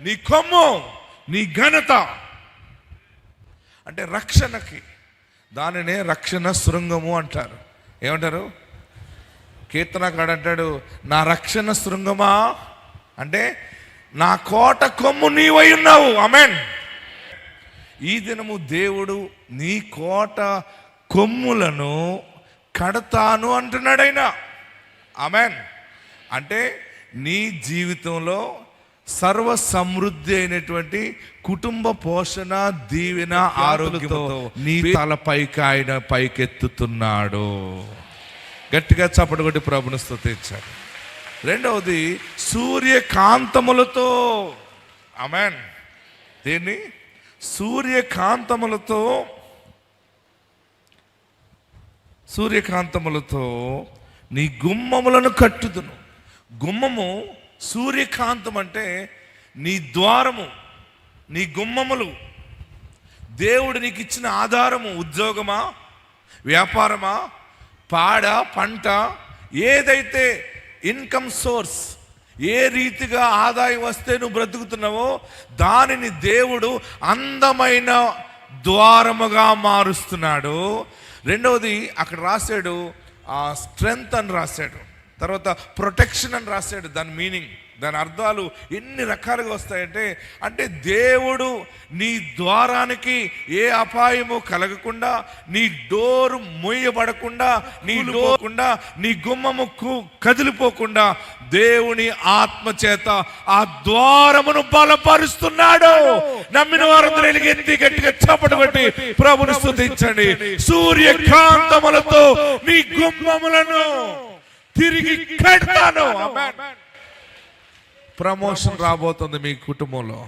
నీ కొమ్ము నీ ఘనత. అంటే రక్షణకి. దానినే రక్షణ శృంగము అంటారు. ఏమంటారు? కీర్తనకాడు అంటాడు నా రక్షణ శృంగమా? అంటే నా కోట కొమ్ము నీవై ఉన్నావు. అమెన్ ఈ దినము దేవుడు నీ కోట కొమ్ములను కడతాను అంటున్నాడైనా. అమెన్ అంటే నీ జీవితంలో సర్వ సమృద్ధి అయినటువంటి కుటుంబ పోషణ దీవెన ఆరోగ్యంతో నీ తల పైకి ఆయన పైకెత్తుతున్నాడు. గట్టిగా చప్పటి కొట్టి ప్రభుని స్తుతించాడు. రెండవది సూర్యకాంతములతో. అమెన్ దీన్ని? సూర్యకాంతములతో. సూర్యకాంతములతో నీ గుమ్మములను కట్టుదును. గుమ్మము సూర్యకాంతం అంటే నీ ద్వారము నీ గుమ్మములు. దేవుడు నీకు ఇచ్చిన ఆధారము ఉద్యోగమా వ్యాపారమా పాడ పంట ఏదైతే ఇన్కమ్ సోర్స్ ఏ రీతిగా ఆదాయం వస్తే నువ్వు బ్రతుకుతున్నావో దానిని దేవుడు అందమైన ద్వారముగా మారుస్తున్నాడు. రెండవది అక్కడ రాశాడు ఆ స్ట్రెంగ్త్ అని రాశాడు. తర్వాత ప్రొటెక్షన్ అని రాశాడు దాని మీనింగ్ దాని అర్థాలు ఎన్ని రకాలుగా వస్తాయంటే అంటే దేవుడు నీ ద్వారానికి ఏ అపాయము కలగకుండా నీ డోరు మొయ్యబడకుండా నీ డోకుండా నీ గుమ్మము కు- కదిలిపోకుండా దేవుని ఆత్మ చేత ఆ ద్వారమును బలపరుస్తున్నాడు. నమ్మిన వారందరూ ఎలుగెత్తి గట్టిగా చప్పటి కొట్టి ప్రభుని స్తుతించండి సూర్యకాంతములతో నీ గుమ్మములను తిరిగి కడతాను. ప్రమోషన్ రాబోతుంది మీ కుటుంబంలో.